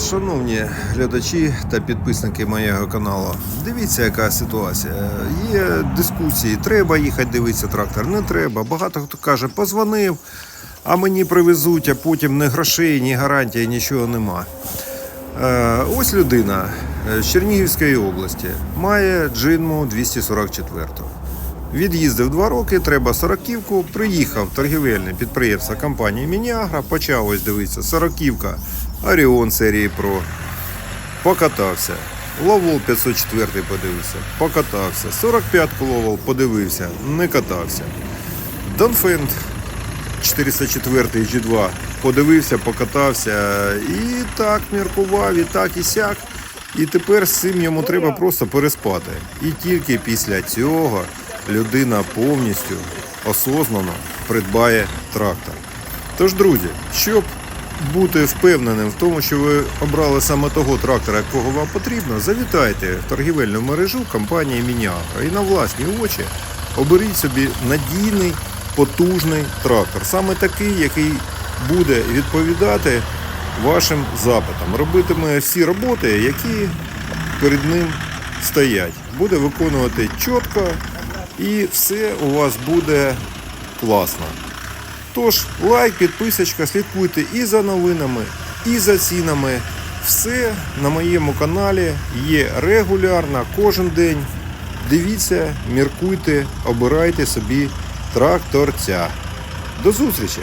Шановні глядачі та підписники моєго каналу, дивіться, яка ситуація. Є дискусії, треба їхати дивитися трактор, не треба. Багато хто каже, позвонив, а мені привезуть, а потім ні грошей, ні гарантії, нічого нема. Е, ось людина е, з Чернігівської області має джинму 244. Від'їздив два роки, треба сороківку, приїхав торгівельне підприємство компанії Мініагра, почав ось дивитися сороківка, Оріон серії Pro. Покатався. Ловол 504 подивився, покатався. 45 Ловол подивився, не катався. Донфенд 404 G2 подивився, покатався і так міркував, і так, і сяк. І тепер з цим йому треба просто переспати. І тільки після цього людина повністю осознано придбає трактор. Тож, друзі, щоб бути впевненим в тому, що ви обрали саме того трактора, якого вам потрібно, завітайте в торгівельну мережу компанії Мініагро і на власні очі оберіть собі надійний, потужний трактор. Саме такий, який буде відповідати вашим запитам, робитиме всі роботи, які перед ним стоять. Буде виконувати чітко і все у вас буде класно. Тож, лайк, підписочка, слідкуйте і за новинами, і за цінами. Все на моєму каналі є регулярно кожен день. Дивіться, міркуйте, обирайте собі тракторця. До зустрічі!